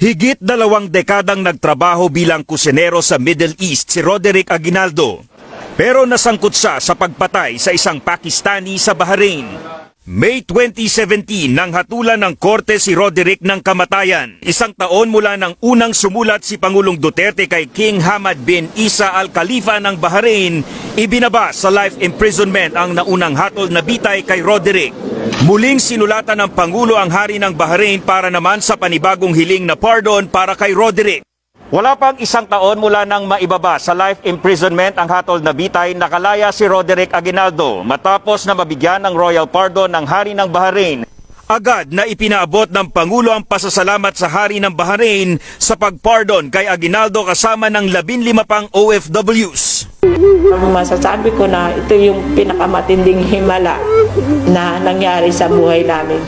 Higit dalawang dekadang nagtrabaho bilang kusinero sa Middle East si Roderick Aguinaldo. Pero nasangkot siya sa pagpatay sa isang Pakistani sa Bahrain. May 2017 nang hatulan ng korte si Roderick ng kamatayan. Isang taon mula nang unang sumulat si Pangulong Duterte kay King Hamad bin Isa Al Khalifa ng Bahrain, ibinaba sa life imprisonment ang naunang hatol na bitay kay Roderick. Muling sinulatan ng Pangulo ang hari ng Bahrain para naman sa panibagong hiling na pardon para kay Roderick. Wala pang isang taon mula nang maibaba sa life imprisonment ang hatol na bitay, nakalaya si Roderick Aguinaldo matapos na mabigyan ng royal pardon ng hari ng Bahrain. Agad na ipinaabot ng Pangulo ang pasasalamat sa hari ng Bahrain sa pagpardon kay Aguinaldo kasama ng 15 pang OFWs. Masasabi ko na ito yung pinakamatinding himala na nangyari sa buhay namin.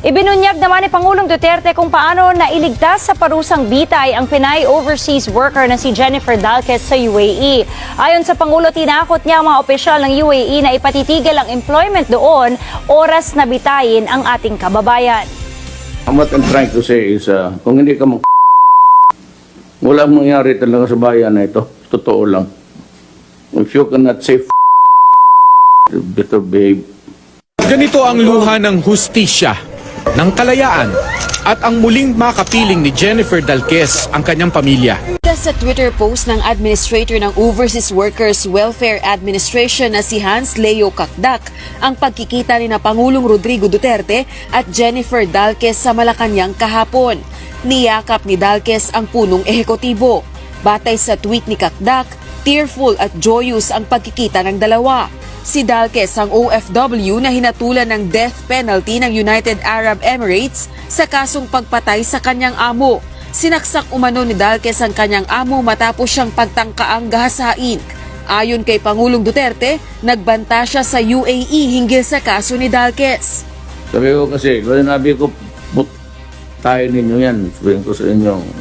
Ibinunyag naman ni Pangulong Duterte kung paano nailigtas sa parusang bitay ang Pinay overseas worker na si Jennifer Dalquez sa UAE. Ayon sa Pangulo, tinakot niya ang mga opisyal ng UAE na ipatitigil ang employment doon oras na bitayin ang ating kababayan. What I'm trying to say is, uh, kung hindi ka mag walang mangyari talaga sa bayan na ito. Totoo lang. If you cannot say better behave. Ganito ang luha ng hustisya, ng kalayaan, at ang muling makapiling ni Jennifer Dalquez ang kanyang pamilya. Sa Twitter post ng Administrator ng Overseas Workers Welfare Administration na si Hans Leo Kakdak ang pagkikita ni na Pangulong Rodrigo Duterte at Jennifer Dalquez sa Malacanang kahapon. Niyakap ni Dalquez ang punong ehekutibo. Batay sa tweet ni Kakdak, tearful at joyous ang pagkikita ng dalawa. Si Dalquez ang OFW na hinatulan ng death penalty ng United Arab Emirates sa kasong pagpatay sa kanyang amo. Sinaksak umano ni Dalquez ang kanyang amo matapos siyang pagtangkaang gahasain. Ayon kay Pangulong Duterte, nagbanta siya sa UAE hinggil sa kaso ni Dalquez. Sabi ko kasi, sinabi ko, tayo ninyo yan. Sabihin ko sa inyo,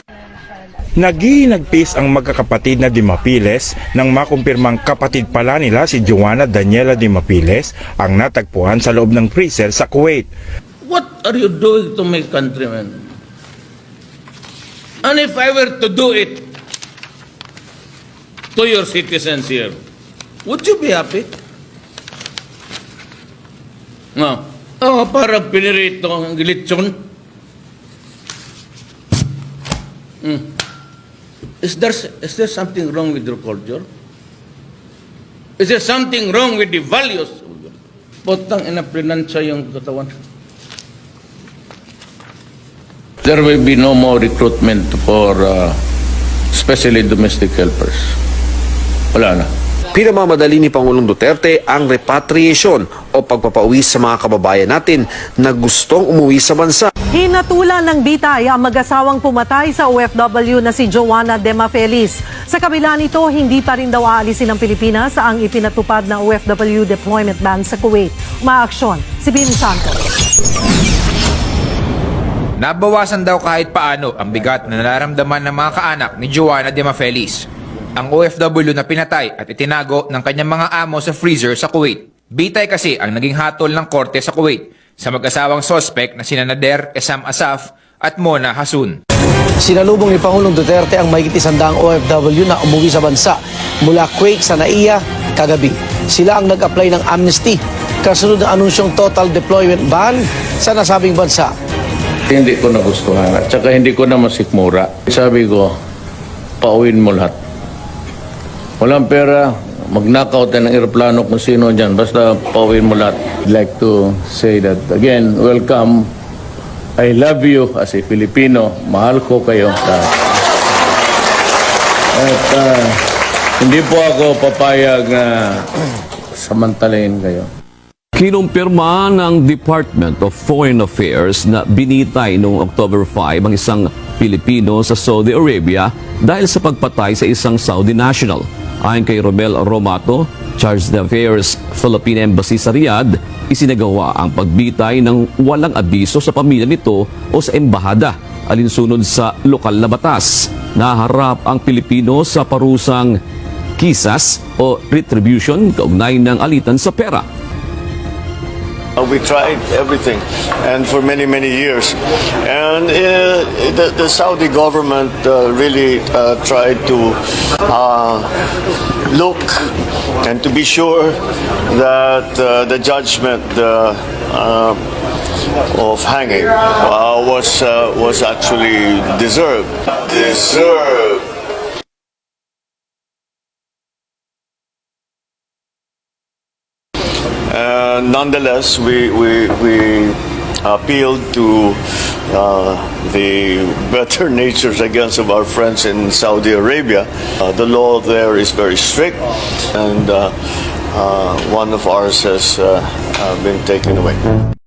Nagiinagpis ang magkakapatid na Dimapiles nang makumpirmang kapatid pala nila si Joanna Daniela Dimapiles ang natagpuan sa loob ng freezer sa Kuwait. What are you doing to my countrymen? And if I were to do it to your citizens here, would you be happy? No. Oh, parang pinirito ang gilitsyon. Hmm. Is there, is there something wrong with your culture? Is there something wrong with the values? Potang ina prinansya yung katawan. There will be no more recruitment for uh, especially domestic helpers. Wala na. Pinamamadali ni Pangulong Duterte ang repatriation o pagpapauwi sa mga kababayan natin na gustong umuwi sa bansa. Hinatulan ng bitay ang mag-asawang pumatay sa OFW na si Joanna Dema Feliz. Sa kabila nito, hindi pa rin daw aalisin ng Pilipinas ang ipinatupad na OFW deployment ban sa Kuwait. Umaaksyon si Bin Santos. Nabawasan daw kahit paano ang bigat na nararamdaman ng mga kaanak ni Joanna de Mafelis, ang OFW na pinatay at itinago ng kanyang mga amo sa freezer sa Kuwait. Bitay kasi ang naging hatol ng korte sa Kuwait sa mag-asawang sospek na sina Nader Esam Asaf at Mona Hasun. Sinalubong ni Pangulong Duterte ang mahigit isandang OFW na umuwi sa bansa mula Kuwait sa Naiya kagabi. Sila ang nag-apply ng amnesty kasunod ng anunsyong total deployment ban sa nasabing bansa. Hindi ko nagustuhan at saka hindi ko na masikmura. Sabi ko, pauwin mo lahat. Walang pera, mag-knockout ng aeroplano kung sino dyan. Basta pauwin mo lahat. I'd like to say that again, welcome. I love you as a Filipino. Mahal ko kayo. At ah, hindi po ako papayag na samantalayin kayo. Kinumpirma ng Department of Foreign Affairs na binitay noong October 5 ang isang Pilipino sa Saudi Arabia dahil sa pagpatay sa isang Saudi national. Ayon kay Romel Romato, Charge d'Affaires Philippine Embassy sa Riyadh, isinagawa ang pagbitay ng walang abiso sa pamilya nito o sa embahada alinsunod sa lokal na batas. Naharap ang Pilipino sa parusang kisas o retribution kaugnay ng alitan sa pera. We tried everything, and for many, many years. And uh, the, the Saudi government uh, really uh, tried to look and to be sure that the judgment of hanging uh, was uh, was actually deserved. Deserved. Uh, nonetheless, we, we, we appealed to uh, the better natures, guess, of our friends in Saudi Arabia. Uh, the law there is very strict, and uh, uh, one of ours has uh, uh, been taken away.